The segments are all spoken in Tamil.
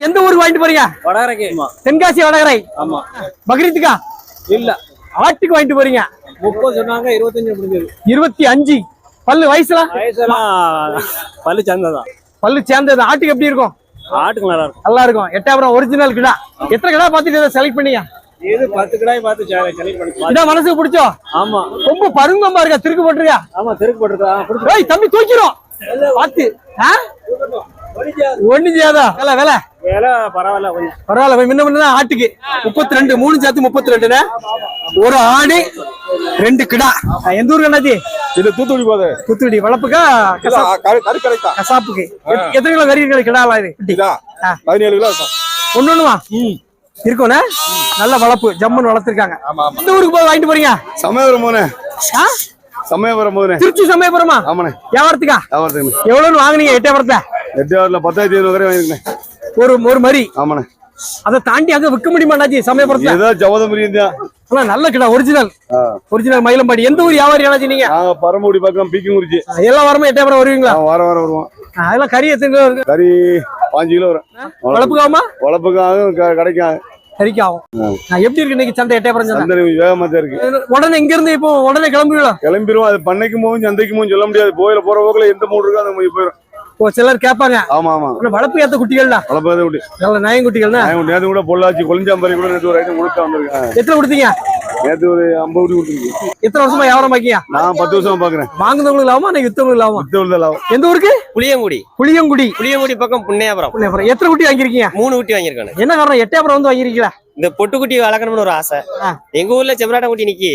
எந்த ஊருக்கு வாங்கிட்டு போறீங்க? வடகரைக்கு. தென்காசி வடகரை. ஆமா. பக்ரீத்துக்கா? இல்ல. ஆட்டுக்கு வாங்கிட்டு போறீங்க. முப்பது சொன்னாங்க இருபத்தஞ்சு முடிஞ்சது. இருபத்தி அஞ்சு. பல்லு வயசுல? வயசெல்லாம் பல்லு சந்தைதான் பல்லு சேர்ந்தது. ஆட்டுக்கு எப்படி இருக்கும்? ஆட்டுக்கு நல்லா இருக்கும் நல்லா இருக்கும் எட்டாபுரம் ஒரிஜினல் கிடா. எத்தனை கிடா பார்த்துட்டு செலக்ட் பண்ணீங்க? இது பத்து கிடாய் பார்த்து செலக்ட் பண்ணி பாத்து- இதான் மனசுக்கு பிடிச்சோ? ஆமா. ரொம்ப பருங்கம்பா இருக்கா திருக்கு போட்டுருக்கா? ஆமா தெருக்கு போட்டுருக்கா. ஏய் தம்பி தூக்கிரும். பார்த்து. ஆ? ஒண்ணு செய்யாதா வேலை வேலை. பரவாயில்ல முன்ன முன்ன ஆட்டுக்கு. முப்பத்தி ரெண்டு மூணு சேர்த்து முப்பத்தி ரெண்டுண்ணே ஒரு ஆடு ரெண்டு கிடா. எந்த ஊருக்கு அண்ணாச்சி? இது தூத்துக்குடி போகுது. கருக்கடை தான் கசாப்புக்கு. எத்- எத்தனை கிலோ கறி இருக்குது கிடாலாம் இது. பதினேழு கிலோ இருக்கும். ஒண்ணு ஒண்ணுமா? இருக்கும்ண்ணே? நல்ல வளர்ப்பு ஜம்முன்னு வளர்த்துருக்காங்க. எந்த ஊருக்கு போய் வாங்கிட்டு போறீங்க? சமயபுரம்? சமயபுரம் போனே திருச்சி சமயபுரமா? ஆமாண்ணே. வியாபாரத்துக்கா? வியாபாரத்துக்கு. எவ்வளவுன்னு வாங்குனீங்க எட்டயபுரத்துல எட்டாவதுல பத்தாயிரத்தி ஐநூறு வரை வாங்கிருக்கேன் ஒரு ஒரு மரி ஆமாண்ணே. அதை தாண்டி அங்க விற்க முடியுமாண்ணாச்சி சமயபுரத்துல? ஏதோ ஜவதம் ஆனா நல்ல கிடா ஒரிஜினல் ஒரிஜினல் மயிலம்பாடி. எந்த ஊர் வியாபாரி அண்ணாச்சி நீங்க? பரமக்குடி பக்கம் பீக்கிங்குறிச்சி. எல்லா வாரமும் எட்டயபுரம் வருவீங்களா? நான் வாரம் வருவோம். அதெல்லாம் கறி எத்தனை இருக்கு கறி பாஞ்சு கிலோ வரும். வளர்ப்புக்காமா வளர்ப்புக்காகவும் க- கிடைக்கும் கறிக்கு ஆகும் ஆ, எப்படி இருக்கு இன்னைக்கு சந்தை எட்டயபுரம் சந்தை? வேகமா தான் இருக்கு. உடனே இங்க இருந்து இப்போ உடனே கிளம்புவீங்களா? கிளம்பிடுவோம். அது பண்ணைக்கும் போகும் சந்தைக்கும் போகும் சொல்ல முடியாது. போயில போற போக்குல எந்த மூடு இருக்கோ மூணு போயிடும் ஓ சிலர் கேட்பாங்க. ஆமா ஆமா. வளர்ப்பு ஏத்த குட்டிகள்லாம் வளர்ப்பதை விட்டு நல்ல நாயங்குட்டிகள்னா நான் நேற்று கூட பொள்ளாச்சி கொளிஞ்சாம்பரி கூட நேற்று ஒரு ஐட்டம் கொடுத்தா வந்திருக்கேன் எத்தனை கொடுத்தீங்க? நேற்று ஒரு ஐம்பது குட்டி கொடுத்துருக்கு எத்தனை வருஷமா வியாபாரம் பாக்கியா நான் பத்து வருஷமா பாக்குறேன். வாங்குனவங்களுக்கு லாபமா இன்னைக்கு வித்தவங்களுக்கு லாபமா? வித்து விழுந்த லாபம். எந்த ஊருக்கு? புளியங்குடி. புளியங்குடி. புளியங்குடி பக்கம் புண்ணியாபுரம். புளியபுரம். எத்தனை குட்டி வாங்கிருக்கீங்க மூணு குட்டி வாங்கியிருக்கானு. என்ன காரணம்? எட்டயபுரம் வந்து வாங்கிருக்கீங்களா இந்த பொட்டுக்குட்டி வளர்க்கணும்னு ஒரு ஆசை. எங்க ஊர்ல செவராட்ட குட்டி நிக்கி.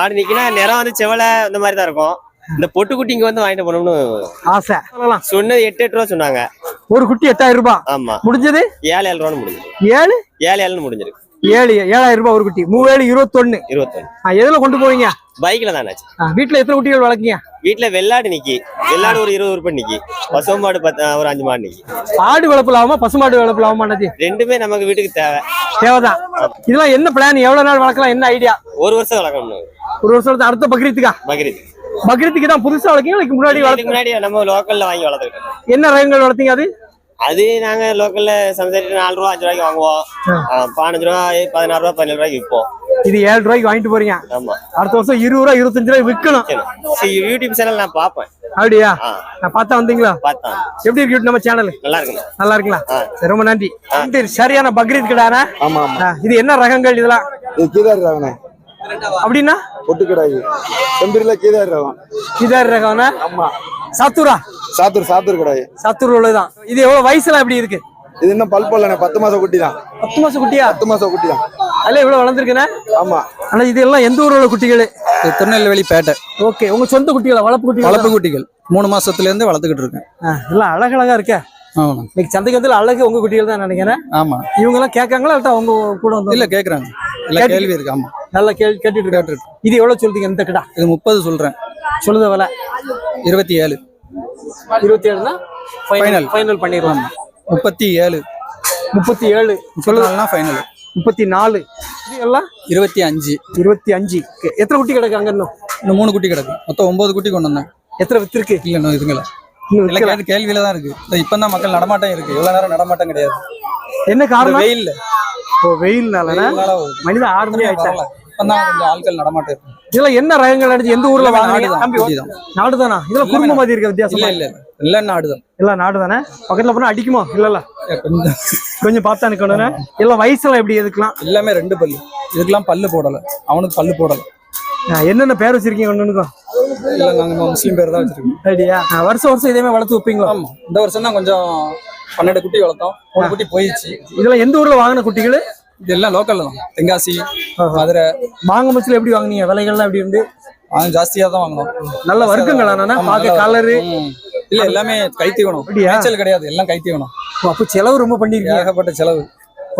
ஆடு நிக்கினா நிறம் வந்து செவலை இந்த மாதிரி தான் இருக்கும். இந்த பொட்டுக்குட்டி இங்க வந்து வாங்கிட்டு போனோம்னு ஆசை. சொல்லலாம். சொன்னது எட்டு எட்டு ரூபா சொன்னாங்க. ஒரு குட்டி எட்டாயிரம் ரூபாய் ஆமா. முடிஞ்சது? ஏழு ஏழு ரூபான்னு முடிஞ்சிருக்கு ஏழு? ஏழு ஏழுன்னு முடிஞ்சிருக்கு. ஏழு ஏழாயிரம் ரூபாய் ஒரு குட்டி. மூவேழு இருபத்தொன்னு. இருபத்தொன்னு. எதுல கொண்டு போவீங்க? பைக்ல ஆ, வீட்டுல எத்தனை குட்டிகள் வளர்க்கீங்க? வீட்டுல வெள்ளாடு நிக்கி. வெள்ளாடு ஒரு இருபது ரூபாய் நிக்கி. பசுமாடு ஒரு அஞ்சு மாடு நிக்கி. ஆடு வளர்ப்பு லாபமா பசுமாடு வளர்ப்பு லாபமா அண்ணாச்சி? ரெண்டுமே நமக்கு வீட்டுக்கு தேவை. தேவைதான். இதெல்லாம் என்ன பிளான் எவ்வளவு நாள் வளர்க்கலாம்? என்ன ஐடியா ஒரு வருஷம் வளர்க்கணும். ஒரு வருஷம் அடுத்த பக்ரீத்துக்கா? பக்ரீத். பக்ரீத்துக்கு தான் புதுசா வளர்க்கீங்க முன்னாடி வளர்த்து முன்னாடி நம்ம லோக்கல்ல வாங்கி வளர்த்துக்கிட்டோம். என்ன ரகங்கள் வளர்த்தீங்க அது? அது நாங்க லோக்கல்ல சமைச்சிட்டு நாலு ரூபா அஞ்சு ரூபாய்க்கு வாங்குவோம். பதினஞ்சு ரூபா பதினாறு ரூபா பதினேழு ரூபாய்க்கு விற்போம். இது ஏழு ரூபாய்க்கு வாங்கிட்டு போறீங்க? ஆமா. அடுத்த வருஷம் இருபது ரூபாய் இருபத்தஞ்சு ரூபாய் விற்கணும். யூடியூப் சேனல் நான் பார்ப்பேன். அப்படியா? நான் பார்த்தா வந்தீங்களா? பார்த்தேன். எப்படி இருக்கு நம்ம சேனல் நல்லா இருக்குண்ணா. நல்லா. சரி, ரொம்ப நன்றி. சரியான பக்ரீத் கிடானா இது என்ன ரகங்கள் இதெல்லாம்? அப்படின்னா? பொட்டு கிடாய் செம்பரில கீதாரி ராகம். கிதார் ரகம்னா? ஆமா. சாத்தூரா? சாத்தூர் சாத்தூர் கிடாய். சாத்தூர் உள்ளதுதான். இது எவ்வளவு வயசுல எப்படி இருக்கு? இது இன்னும் பல் பல்லண்ணே பத்து மாசம் குட்டி தான் பத்து மாசம் குட்டியா? பத்து மாசம் குட்டி தான் அதுல இவ்வளவு வளர்ந்துருக்குண்ணே ஆமா. ஆனா இது எல்லாம் எந்த உள்ள குட்டிகள்? திருநெல்வேலி பேட்டை. ஓகே உங்க சொந்த குட்டிகளா? வளர்ப்பு குட்டிகள்? வளர்ப்பு குட்டிகள். மூணு மாசத்துல இருந்து வளர்த்துக்கிட்டு இருக்கேன். எல்லாம் அழகழகா இருக்க. ஆமா இன்னைக்கு சந்தைக்கு வந்து அழகு உங்க குட்டிகள் தான் நினைக்கிறேன். ஆமா. இவங்க எல்லாம் கேட்காங்களா அவங்க கூட வந்து? இல்ல கேக்குறாங்க. கேட்டு- கேள்வி இருக்கு ஆமா. நல்லா கேள்வி கேட்டுட்டு கேட்டுட்டு இது எவ்வளவு சொல்றீங்க இந்த கிடா இது முப்பது சொல்றேன். சொல்லுத விலை. இருபத்தி ஏழு. இருபத்தி ஏழுனா Final. ஃபைனல் பண்ணிடலாம் முப்பத்தி ஏழு. முப்பத்தி ஏழு. சொல்லுதாங்கன்னா ஃபைனல் முப்பத்தி நாலு. எல்லாம் இருபத்தி அஞ்சு. இருபத்தி அஞ்சு. எத்தனை குட்டி கிடக்கு அங்க இன்னும்? இன்னும் மூணு குட்டி கிடக்கு. மொத்தம் ஒன்பது குட்டி கொண்டு வந்தேன். எத்தனை வித்திருக்கு? இல்ல இன்னும் இதுங்கள. கேட்டு கேள்வியில தான் இருக்கு. இந்த இப்பதான் மக்கள் நடமாட்டம் இருக்கு. இவ்வளவு நேரம் நடமாட்டம் கிடையாது. என்ன காரணம்? வெயில்ல. ஓ வெயில்னால மனித பரவாயில்ல. இப்பதான் கொஞ்சம் ஆட்கள் நடமாட்டம் இருக்கு இதெல்லாம் என்ன ரகங்கள் அடிச்சு எந்த ஊர்ல எல்லாமே வாங்குறீங்க நாடுதான். நாடுதானா? எல்லாமே குடும்ப மாதிரி இருக்க இல்ல வித்தியாசமா? இல்ல இல்ல. எல்லாம் நாடுதான். எல்லாம் நாடு தானே பக்கத்துல போனா அடிக்குமோ? இல்லல்ல கொஞ்சம். கொஞ்சம் பார்த்தா நிக்கணும் எல்லாம் வயசுல எப்படி எதுக்கலாம் எல்லாமே ரெண்டு பல்லு. இதுக்கெல்லாம் பல்லு போடல. அவனுக்கு பல்லு போடல. என்னென்ன பேர் வச்சிருக்கீங்க ஒண்ணுக்கும்? இல்ல நாங்க முஸ்லீம் பேர் தான் வச்சிருக்கோம். வருஷம் வருஷம் இதே மாதிரி வளர்த்து வைப்பீங்களா? இந்த வருஷம் தான் கொஞ்சம் பன்னெண்டு குட்டி வளர்த்தோம். மூணு குட்டி போயிடுச்சு. இதெல்லாம் எந்த ஊர்ல வாங்கின குட்டிகள்? இது எல்லாம் லோக்கல்ல தான். தென்காசி மதுரை. வாங்க பட்சத்துல எப்படி வாங்குனீங்க? விலைகள்லாம் எப்படி இருந்து? அது ஜாஸ்தியா தான் வாங்கினோம். நல்ல வர்க்கங்களா பார்க்க கலரு. இல்ல எல்லாமே கைத்தீவனம்? மேய்ச்சல் கிடையாது. எல்லாம் கைத்தீவனம் அப்போ செலவு ரொம்ப பண்ணிருக்கீங்க. ஏகப்பட்ட செலவு.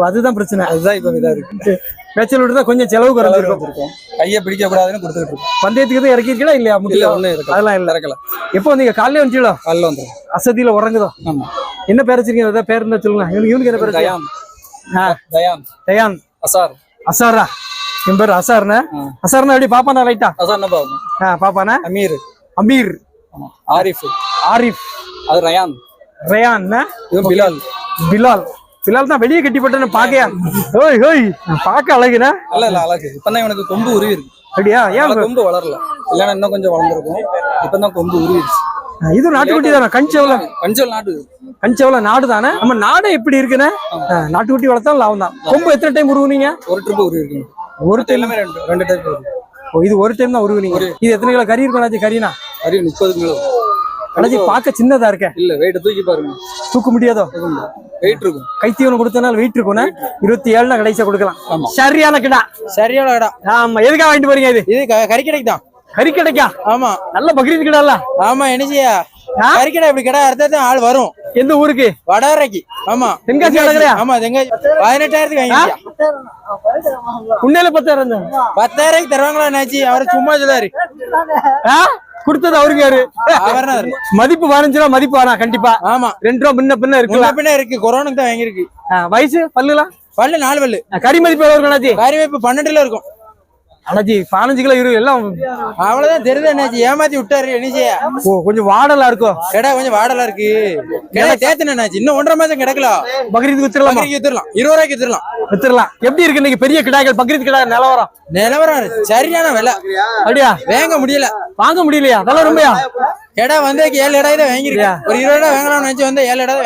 அதுதான் பிரச்சனை. அதுதான் இப்ப இதா இருக்கு. மேய்ச்சல் விட்டு கொஞ்சம் செலவு குறைஞ்சிருக்கும். கையை பிடிக்க கூடாதுன்னு கொடுத்துட்டு இருக்கோம். பந்தயத்துக்கு தான் இறக்கிருக்கீங்களா இல்லையா? இல்ல முட்டில ஒண்ணு இருக்கு அதெல்லாம் இல்ல. இறக்கல. எப்போ வந்தீங்க? காலையில வந்துச்சீங்களா கல்ல வந்துடும் அசதியில உறங்குதோ? ஆமா. என்ன பேர் வச்சிருக்கீங்க? ஏதாவது பேர் இருந்தா சொல்லுங்க. இவனுக்கு இவனுக்கு என்ன பேர்? தயான். தயான். தயான். அசார். அசாரா? என் பேர் அசார்ண்ணே? ஆ. அசார்னா எப்படி? பாப்பானா ரைட்டா? அசார் என்ன பாவம் ஆ பாப்பானா அமீர். அமீர். ஆரிஃப். ஆரிஃப். அது ரயான். ரயான் இவன் பிலால். பிலால். இதனால தான் வெளியே கட்டி போட்டேன்னு பாக்கையா ஓய் ஓய் பார்க்க அழகுனா? இல்ல இல்ல அழகு. இப்பதான் இவனுக்கு கொம்பு உருவி இருக்கு. அப்படியா? ஏன் கொம்பு வளரல. இல்லைன்னா இன்னும் கொஞ்சம் வளர்ந்துருக்கும். இப்பதான் கொம்பு உருவிடுச்சு. இது நாட்டுக்குட்டி தானே? கஞ்சவல பஞ்சல் நாட்டு கஞ்சவல நாடு தானே? நம்ம நாடு எப்படி இருக்குன்னு? நாட்டுக்குட்டி வளர்த்தா லாபம் தான். கொம்பு எத்தனை டைம் உருவுனீங்க? ஒரு ட்ரிப் உருவி ஒரு டைம் ரெண்டு ரெண்டு ஓ, இது ஒரு டைம் தான் உருவுனீங்க. இது எத்தனை கிலோ? கறி இருக்கும் கறினா? அரிய முப்பது கிலோ. அண்ணாச்சி பார்க்க சின்னதா இருக்க. இல்ல வெயிட்ட தூக்கி பாருங்க. தூக்க முடியாதோ? வெயிட் இருக்கும். கைத்தீவனம் கொடுத்தனால வெயிட் இருக்கும்னா இருபத்தி ஏழுனா கடைசியா கொடுக்கலாம். சரியான கிடா. சரியான இடம் ஆமா. எதுக்காக வாங்கிட்டு போறீங்க இது? இது க- கறிக்கடைக்கு? தான் கறி கிடைக்கா ஆமா. நல்ல பக்ரீத் கிடால? ஆமா என்னச்சியா கறிக்கடை இப்படி கடை அறுத்தா ஆள் வரும். எந்த ஊருக்கு? வடவரைக்கு ஆமா. தென்காசி வடகரையா? ஆமா தென்காசி. பதினெட்டாயிரத்துக்கு வாங்கிச்சியா உண்மையில பத்தாயிரம் பத்தாயிரத்துக்கு தருவாங்களா என்னாச்சு? அவர் சும்மா சொல்லாரு? கொடுத்தது அவருக்கு யாரு. மதிப்பு ரூபா மதிப்பு வேணா கண்டிப்பா. ஆமா. ரெண்டு ரூபா முன்ன பின்ன முன்ன இருக்கலாம் பின்ன இருக்கு. கொரோனாக்கு தான் வாங்கியிருக்கு. வயசு பல்லுலாம்? பல்லு நாலு பல்லு. கறி மதிப்பு எவ்வளவு இருக்கும் கறி வைப்பு பன்னெண்டுல இருக்கும். அண்ணாச்சி பதினஞ்சு கிலோ இரு எல்லாம் அவ்வளவுதான் தெரியுது என்னாச்சு ஏமாத்தி விட்டாரு என்னச்சியா ஓ கொஞ்சம் வாடலா இருக்கும் கடை கொஞ்சம் வாடலா இருக்கு. கடை தேத்துன என்னாச்சு இன்னும் ஒன்றரை மாசம் கிடக்கல? பக்ரீத் வித்துடலாமா? பக்கரிக்கு வித்துடலாம். இருபது ரூபாய்க்கு வித்துடலாம். வித்துடலாம். எப்படி இருக்கு இன்னைக்கு பெரிய கிடாய்கள்? பக்ரீத் கிடா நிலவரம்? நிலவரம். சரியான விலை. அப்படியா? வாங்க முடியல. வாங்க முடியலையா? அதெல்லாம் ரொம்பயா? கடை வந்து ஏழு இடம் தான் வாங்கியிருக்கு. ஒரு இருபது இடம் வாங்கலாம்னு நினைச்சு வந்து ஏழு இடம்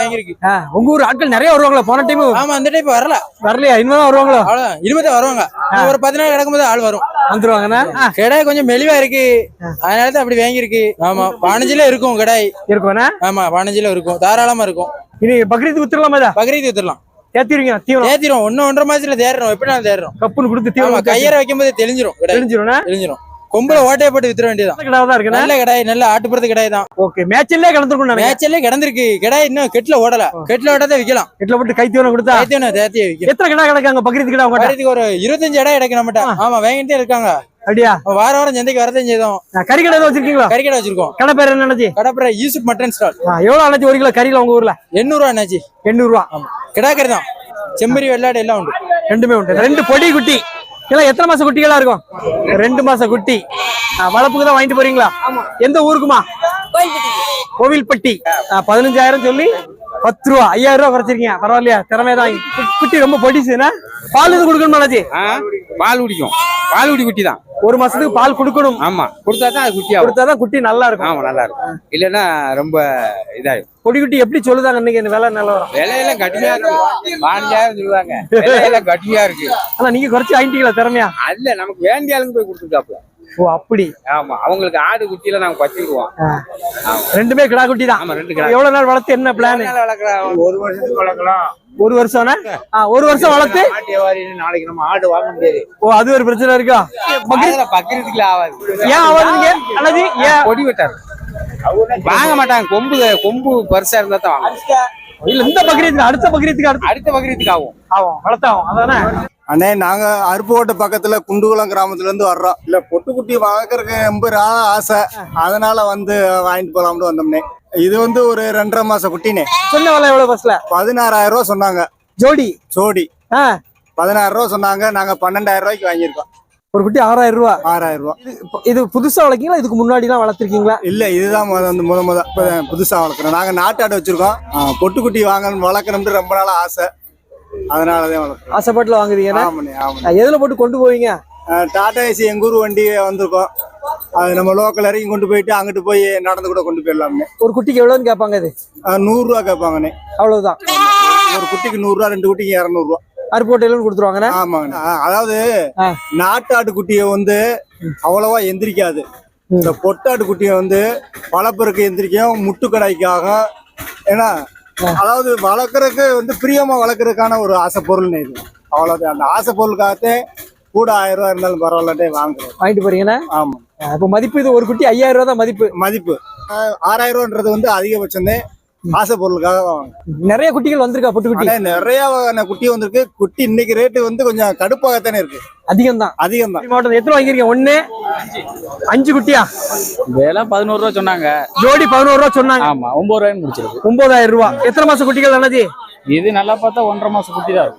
ஆ, உங்க ஊர் ஆட்கள் நிறைய வருவாங்களா போன டைம் ஆமா அந்த டைப் வரல. வரலையா? இனிமேதான் வருவாங்களோ? அவ்வளவுதான். இனிமே தான் வருவாங்க. ஒரு நாள் கிடக்கும்போது ஆள் வரும். வந்துருவாங்கண்ணா? ஆ, கடை கொஞ்சம் மெலிவா இருக்கு. அதனால தான் அப்படி வாங்கியிருக்கு. ஆமா பதினஞ்சுல இருக்கும் கடை. இருக்குவாண்ணா ஆமா பதினஞ்சுல இருக்கும். தாராளமா இருக்கும். இனி பக்ரீத் வித்துடலாமா இதை? பக்ரீத் வித்துடலாம் ஏத்திருவீங்க தீவனம்? தேத்திரும் ஒன்னு ஒன்றரை மாசத்துல தேடுறோம் எப்படி நான் தேடுறோம் கப்புன்னு கொடுத்து ஆமா தீவனம் கையற வைக்கும் போது தெளிஞ்சிரும் கடை. தெரிஞ்சிரும்ண்ணா தெளிஞ்சிரும். கொம்புல ஓட்டையை போட்டு வித்துற வேண்டியதான் நல்ல கிடாவா தான் இருக்குண்ணா? நல்ல கடை நல்ல ஆட்டுப்புறத்து கடை தான். ஓகே மேட்சிலே கலந்துருக்கும் நினைக்கிறேன். மேட்ச்லயே கிடந்திருக்கு. கடை இன்னும் கெட்ல ஓடல. கெட்ல ஓட்டாதான் விக்கலாம். வீட்டுல போட்டு கை தீவனம் கொடுத்தா? தேத்தியும் தேத்தியே விக்கும். எத்தனை கிடா கிடக்காங்க பக்ரீத் கிடா வரதுக்கு ஒரு இருபத்தஞ்சு இடம் கிடைக்கும் நம்மகிட்ட ஆமா வாங்கிட்டே இருக்காங்க. அப்படியா? வார வாரம் சந்தைக்கு வரதான் செய்தோம். நான் கறி கடை வச்சிருக்கீங்களா? கறிக்கடை வச்சிருக்கோம். கடை பேர் என்ன நினைச்சு கடப்புற யூசுப் மட்டன் ஸ்டால். எவ்வளவு அணைச்சு ஒரு கிலோ கறியில உங்க ஊர்ல? எண்ணூறு ரூபா என்னாச்சு எண்ணூறு ரூபா கிடாக்கறி தான். செம்பரி வெள்ளாடு எல்லாம் உண்டு. ரெண்டுமே உண்டு. ரெண்டு பொடி குட்டி. இதெல்லாம் எத்தனை மாசம் குட்டிகளா இருக்கும்? ரெண்டு மாசம் குட்டி. வளர்ப்புக்கு தான் வாங்கிட்டு போறீங்களா? எந்த ஊருக்குமா? கோவில்பட்டி. பதினஞ்சாயிரம் சொல்லி பத்து ரூபா ஐயாயிரம் ரூபா குறைச்சிருக்கீங்க. பரவாயில்லையா? திறமைதான். குட்டி ரொம்ப பொடிசுன்னா பால் இது கொடுக்கணுமா அண்ணாச்சி பால் குடிக்கும். பால் குடி குட்டி தான். ஒரு மாசத்துக்கு பால் கொடுக்கணும். ஆமா. கொடுத்தா தான் அது குட்டி ஆகும் கொடுத்தாதான் குட்டி நல்லா இருக்கும். ஆமா நல்லா இருக்கும். இல்லைன்னா ரொம்ப இதாகும் பொடி குட்டி எப்படி சொல்லுதாங்க இன்னைக்கு இந்த விலை நிலவரம் விலையெல்லாம் கடுமையா இருக்கு. பாஞ்சாயிரம் சொல்லுவாங்க. விலையெல்லாம் கடுமையா இருக்கு. ஆனா நீங்க குறைச்சு வாங்கிட்டீங்களா திறமையா? அதுல நமக்கு வேண்டிய ஆளுங்க போய் கொடுத்துருக்காப்ல ஓ அப்படி? ஆமா அவங்களுக்கு ஆடு குட்டியில நாங்க பச்சிருவோம். ரெண்டுமே கிடா குட்டி தான். ஆமா ரெண்டு கிடா எவ்வளவு நாள் வளர்த்து என்ன பிளான் ஒரு வருஷத்துக்கு வளர்க்கலாம். ஒரு வருஷம்னா? ஆ, ஒரு வருஷம் வளர்த்து? நாளைக்கு நம்ம ஆடு வாங்க முடியாது. ஓ அது ஒரு பிரச்சனை இருக்கா? பக்கிரத்துக்குள்ள ஆகாது ஏன் ஆவாதுங்க? அல்லது ஏன்? கொடி வெட்டாரு. வாங்க மாட்டாங்க. கொம்பு கொம்பு பெருசா இருந்தா தான் வாங்க இல்ல இந்த பக்ரீத்துக்கு அடுத்த பக்ரீத்துக்கு அடுத்து. அடுத்த பக்கிரத்துக்கு ஆகும். ஆகும் வளர்த்தாகும் அதானே? அண்ணே நாங்க அருப்புக்கோட்டை பக்கத்துல குண்டுகுளம் கிராமத்துல இருந்து வர்றோம். இல்ல பொட்டுக்குட்டி வாங்குறதுக்கு ரொம்ப ஆசை. அதனால வந்து வாங்கிட்டு போலாம்னு வந்தோம்னே. இது வந்து ஒரு ரெண்டரை மாசம் குட்டினே. சொன்ன விலை எவ்வளவு பஸ்ல பதினாறாயிரம் ரூபா சொன்னாங்க. ஜோடி? ஜோடி. பதினாயிரம் ரூபா சொன்னாங்க. நாங்க பன்னெண்டாயிரம் ரூபாய்க்கு வாங்கியிருக்கோம். ஒரு குட்டி ஆறாயிரம் ரூபா? ஆறாயிரம் ரூபா இது- புதுசா வளர்க்கீங்களா? இதுக்கு முன்னாடி தான் வளர்த்திருக்கீங்களா? இல்ல இதுதான் முத வந்து முத புதுசா வளர்க்குறோம். நாங்க நாட்டாடு வச்சிருக்கோம். பொட்டுக்குட்டி வாங்கணும் வளர்க்கணும்னு ரொம்ப நாளா ஆசை. அதனாலதான் ஆசைப்பாட்டுல ஆ, எதுல போட்டு கொண்டு போவீங்க? டாடா ஏசி எங்க ஊர் வண்டி வந்திருக்கோம். அது நம்ம லோக்கல் வரைக்கும் கொண்டு போயிட்டு அங்கிட்டு போய் நடந்து கூட கொண்டு போயிடலாம்னே ஒரு குட்டிக்கு எவ்வளவுன்னு கேட்பாங்க இது? ஆ, நூறு ரூபா கேட்பாங்கண்ணே. அவ்வளவுதான். ஒரு குட்டிக்கு நூறு ரூபா ரெண்டு குட்டிக்கு இரநூறுவா. அருப்போட்டையிலும் கொடுத்துருவாங்கண்ணே? ஆமாங்கண்ணா. அதாவது. நாட்டாட்டு குட்டியை வந்து அவ்வளவா எந்திரிக்காது. இந்த பொட்டாட்டு குட்டியை வந்து வளர்ப்புறக்கு எந்திரிக்கும் முட்டு கடாய்க்காக ஏன்னா அதாவது வளர்க்குறதுக்கு வந்து பிரியமா வளர்க்குறதுக்கான ஒரு ஆசை பொருள்னு இது. அவ்வளோதான் அந்த ஆசை பொருளுக்காகத்தே கூட ஆயிரம் ரூபா இருந்தாலும் பரவாயில்லட்டே வாங்குறோம். வாங்கிட்டு போறீங்கண்ணே? ஆமா. ஆ, அப்ப மதிப்பு இது ஒரு குட்டி ஐயாயிரம் ரூபா தான் மதிப்பு. மதிப்பு ஆறாயிரம் ரூபான்றது வந்து அதிகபட்சம் ஆசை பொருளுக்காக நிறைய குட்டிகள் வந்திருக்கா பொட்டு குட்டி? நிறைய வகையான குட்டி வந்திருக்கு. குட்டி இன்னைக்கு ரேட்டு வந்து கொஞ்சம் கடுப்பாகத்தானே இருக்கு. அதிகம் தான் அதிகம் தான் மாவட்டம் எத்தனை வாங்கிருக்கீங்க ஒண்ணு? அஞ்சு குட்டியா? விலை பதினோரு ரூபா சொன்னாங்க. ஜோடி பதினோரு ரூபா சொன்னாங்க. ஆமா ஒன்பது ரூபாய்னு முடிச்சிருக்கு. ஒன்பதாயிரம் ரூபா. எத்தனை மாசம் குட்டிகள் அண்ணாச்சி இது நல்லா பார்த்தா ஒன்றரை மாசம் குட்டி தான்.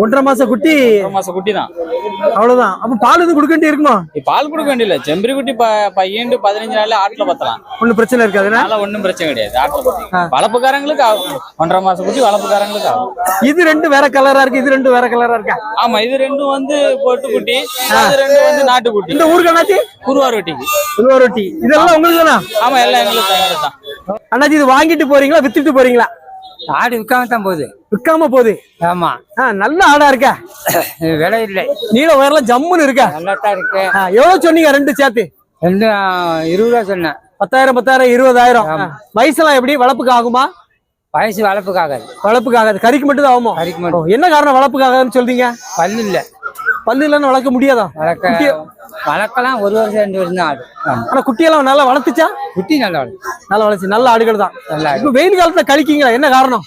ஒன்றரை மாச குட்டி? ஒன்றரை மாசம் குட்டி தான். அவ்வளவுதான். அப்ப பால் எதுவும் கொடுக்க வேண்டி இருக்குமா? பால் கொடுக்க வேண்டியதில்ல. செம்பரி குட்டி ப- பையன்டு பதினஞ்சு நாள்ல ஆட்டுல பத்தலாம். ஒண்ணும் பிரச்சனை இருக்காதுன்னா அதனால ஒண்ணும் பிரச்சனை கிடையாது. ஆட்டுல பத்தலாம் வளர்ப்புக்காரங்களுக்கு ஆகும் ஒன்றரை மாசம் குட்டி வளர்ப்புக்காரங்களுக்கு ஆகும் இது ரெண்டு வேற கலரா இருக்கு இது ரெண்டு வேற கலரா இருக்கா? ஆமா இது ரெண்டும் வந்து பொட்டு குட்டி அது ரெண்டும் வந்து நாட்டு குட்டி. இந்த ஊருக்கு அண்ணாச்சி குருவார் வெட்டிக்கு. திருவாரொட்டி இதெல்லாம் உங்களுக்கு தானா ஆமா எல்லாம் எங்களுக்கு தான் அண்ணாச்சி இது வாங்கிட்டு போறீங்களா வித்துட்டு போறீங்களா? ஆடு விற்காம தான் போகுது. விற்காம போகுது. ஆமா. ஆ, நல்ல ஆடா இருக்கா. விலை இல்லை. நீள உயரம் ஜம்முன்னு இருக்கா. நல்லா தான் இருக்கு எவ்வளவு சொன்னீங்க ரெண்டு சேர்த்து? ரெண்டும் இருபது ரூபா சொன்னேன். பத்தாயிரம் பத்தாயிரம் இருபதாயிரம். வயசுலாம் எப்படி? வளர்ப்புக்கு ஆகுமா? வயசு வளர்ப்புக்காகாது வளர்ப்புக்கு ஆகாது. கறிக்கு மட்டும் தான் ஆகுமோ? கறிக்கு மட்டும். என்ன காரணம் வளர்ப்புக்கு ஆகாதுன்னு சொல்றீங்க? பல்லு இல்லை. பல்லு இல்லைன்னு வளர்க்க முடியாதா? வளர்க்க வளர்க்கலாம் ஒரு வருஷம் ரெண்டு வருஷம் தான் ஆடு. ஆனா குட்டியெல்லாம் நல்லா வளர்த்துச்சா? குட்டி நல்லா நல்லா வளர்ச்சி நல்ல ஆடுகள் தான் இப்ப வெயில் காலத்துல கழிக்கீங்களா? என்ன காரணம்?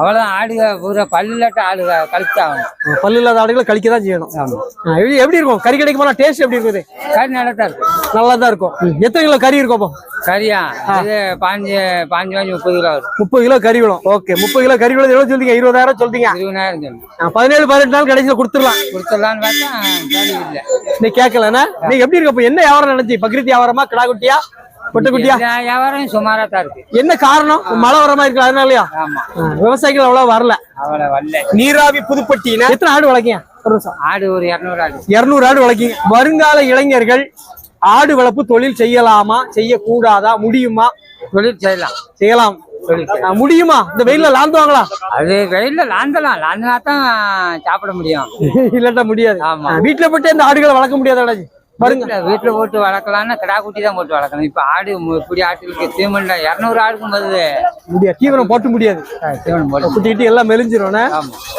அவ்வளோதான் ஆடுக பூரா பல்லு இல்லாட்ட ஆடுக கழிச்சாகணும் பல்லு இல்லாத ஆடுகளை கழிக்க தான் செய்யணும் ஆ, எப்படி எப்படி இருக்கும்? கறி கிடைக்க போனா டேஸ்ட் எப்படி இருக்குது? கறி நல்லா தான் இருக்கும். நல்லா தான் இருக்கும் எத்தனை கிலோ கறி இருக்கும் அப்போ? கறியா? இது பாஞ்சு பாஞ்சு பாஞ்சு முப்பது கிலோ வரும். முப்பது கிலோ கறி விடும் ஓகே முப்பது கிலோ கறி விடும் எவ்வளவு சொல்றீங்க? இருபதாயிரம் சொல்றீங்க. இருபதாயிரம் சொல்லு ஆ, பதினேழு பதினெட்டு நாள் கடைசியில கொடுத்துடலாம். கொடுத்துடலான்னு பார்த்தா கேள்வி இல்லை. நீ கேட்கலண்ணா நீ எப்படி இருக்க அப்ப என்ன வியாபாரம் நினைச்சி பக்ரீத் வியாபாரமா? கிடா குட்டியா பொட்டை குட்டியா எல்லா வியாபாரம் சுமாரா தான் இருக்கு. என்ன காரணம்? மழை வர மாதிரி இருக்கு அதனாலயா? விவசாயிகள் அவ்வளவு வரல. நீராவி புதுப்பட்டி எத்தனை ஆடு வளர்க்கீங்க? ஒரு ஆடு ஒரு இரநூறு ஆடு. இருநூறு ஆடு வளர்க்கீங்க. வருங்கால இளைஞர்கள் ஆடு வளர்ப்பு தொழில் செய்யலாமா செய்யக்கூடாதா முடியுமா? தொழில் செய்யலாம். செய்யலாம். முடியுமா? இந்த வெயில்ல லாந்துவாங்களா? அது வெயில்ல லாந்தலாம். லாந்தினா தான் சாப்பிட முடியும். இல்லாட்டா முடியாது. ஆமா. வீட்டுல போட்டு இந்த ஆடுகளை வளர்க்க முடியாது பாருங்க. வீட்டுல போட்டு வளர்க்கலாம்னா கிடா குட்டி தான் போட்டு வளர்க்கணும். இப்ப ஆடு இப்படி ஆட்டுக்கு தீவனம் இரநூறு ஆடுக்கும் போது முடியாது. தீவனம் போட்டு முடியாது. தீவனம் போட்டு குட்டி கிட்டி எல்லாம் மெலிஞ்சிரும்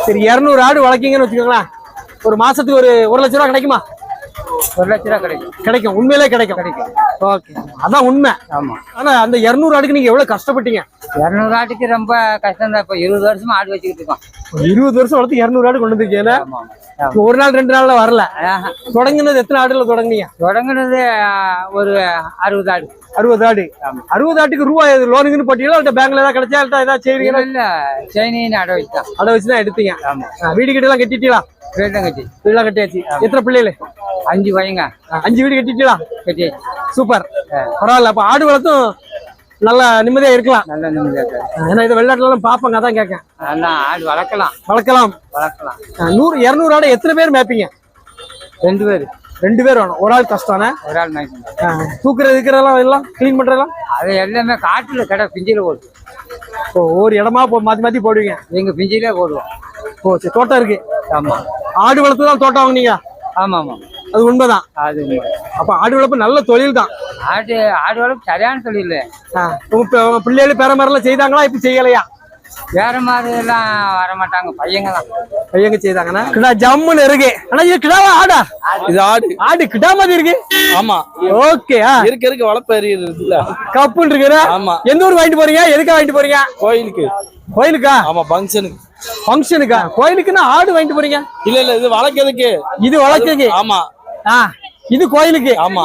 சரி இருநூறு ஆடு வளர்க்கீங்கன்னு வச்சுக்கோங்களேன். ஒரு மாசத்துக்கு ஒரு ஒரு லட்ச ரூபா கிடைக்குமா? ஒரு லட்ச ரூபா கிடைக்கும். கிடைக்கும். உண்மையிலே கிடைக்கும். கிடைக்கும். ஓகே அதான் உண்மை. ஆமா. ஆனா அந்த இருநூறு ஆடுக்கு நீங்க எவ்வளவு கஷ்டப்பட்டீங்க? இரநூறு ஆட்டுக்கு ரொம்ப கஷ்டம் தான். இப்ப இருபது வருஷமா ஆடு வச்சுக்கிட்டு இருக்கோம். இருபது வருஷம் வளர்த்து இருநூறு ஆடு கொண்டு வந்திருக்கீங்க. ஒரு நாள் ரெண்டு நாள்ல வரல. தொடங்குனது எத்தனை ஆடுல தொடங்குனீங்க? தொடங்குனது ஒரு அறுபது ஆடு. அறுபது ஆடு. அறுபது ஆட்டுக்கு ரூபாய் லோனுக்குன்னு போட்டீங்களா? இல்ல பேங்க்ல ஏதாவது கிடைச்சா இல்ல ஏதாவது செய்வீங்களா? இல்ல அடை வச்சுதான். அதை வச்சுதான் எடுத்தீங்க. ஆமா. ஆ, வீடு கிட்ட எல்லாம் கட்டிட்டீங்களா? கிரேட்டம் கட்டி வீடெல்லாம் கட்டியாச்சு. எத்தனை பிள்ளைகள்? அஞ்சு பையங்க. அஞ்சு வீடு கட்டிட்டீங்களா? கட்டியாச்சு. சூப்பர். பரவாயில்ல. அப்ப ஆடு வளர்த்தும் நல்லா நிம்மதியா இருக்கலாம். நல்ல நிம்மதியா. ஏன்னா இதை வெளிநாட்டுல பாப்பாங்க அதான் கேட்கேன் ஆடு வளர்க்கலாம். வளர்க்கலாம். வளர்க்கலாம். நூறு இருநூறு ஆடு எத்தனை பேர் மேய்ப்பீங்க? ரெண்டு பேர். ரெண்டு பேர் வேணும். ஒரு ஆள் கஷ்டம்னா ஒரு ஆள் மேய்க்கணும் தூக்குறது இருக்கிறதெல்லாம் எல்லாம் க்ளீன் பண்றதெல்லாம்? அது எல்லாமே காட்டுல கடை பிஞ்சில போட்டு ஓ ஒவ்வொரு இடமா போ மாத்தி மாத்தி போடுவீங்க? எங்க பிஞ்சிலே போடுவோம். ஓ சரி தோட்டம் இருக்கு. ஆமா. ஆடு வளர்த்து தான் தோட்டம் வாங்குனீங்க? ஆமா ஆமா அது உண்மைதான். அது உண்மை. அப்ப ஆடு வளர்ப்பு நல்ல தொழில் தான். ஆடு ஆடு வளர்ப்பு சரியான தொழில் உங்க பிள்ளைகள் பேர மாதிரிலாம் செய்தாங்களா? இப்ப செய்யலையா? வேற மாதிரி எல்லாம் வர மாட்டாங்க பையங்க தான் பையங்க செய்தாங்கன்னா கிடா ஜம்முன்னு இருக்கு. ஆனா இது கிடாவா? ஆடா. இது ஆடு. ஆடு கிடா மாதிரி இருக்கு. ஆமா. ஓகே இருக்க இருக்க. வளர்ப்பு கப்புன்னு இருக்குற ஆமா. எந்த ஊர் வாங்கிட்டு போறீங்க? எதுக்கா வாங்கிட்டு போறீங்க? கோயிலுக்கு. கோயிலுக்கா? ஆமா ஃபங்க்ஷனுக்கு. ஃபங்க்ஷனுக்கா? கோயிலுக்குன்னா ஆடு வாங்கிட்டு போறீங்க? இல்ல இல்ல இது வளர்க்கறதுக்கு. இது வழக்குக்கு ஆமா. ஆ இது கோயிலுக்கு? ஆமா.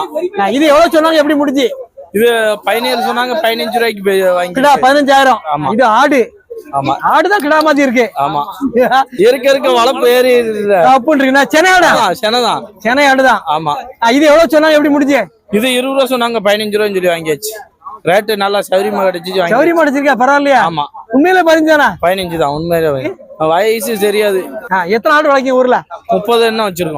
இது எவ்வளவு சொன்னாங்க? எப்படி முடிஞ்சு? இது பதினேழு சொன்னாங்க பதினஞ்சு ரூபாய்க்கு போய் வாங்கி கிடா பதினஞ்சாயிரம். இது ஆடு. ஆமா. ஆடுதான் கிடா மாதிரி இருக்கு. ஆமா. இருக்க இருக்க வளர்ப்பு ஏறி கப்புன்னு இருக்குண்ணா சென்னை ஆடா செனதான் சென்னை ஆடுதான் ஆமா. இது எவ்வளவு சொன்னாங்க எப்படி முடிஞ்சு? இது இருபது ரூபா சொன்னாங்க பதினஞ்சு ரூபான்னு சொல்லி வாங்கியாச்சு. ரேட்டு நல்லா சௌரியமா கிடைச்சிச்சு சௌரியமா அடிச்சிருக்கா பரவாயில்லையா? ஆமா. உண்மையில பதினஞ்சானா? பதினஞ்சு தான் உண்மையிலே வயசு தெரியாது எத்தனை ஆடு வளர்க்கீங்க ஊர்ல? முப்பது என்ன வச்சிருக்கோம்.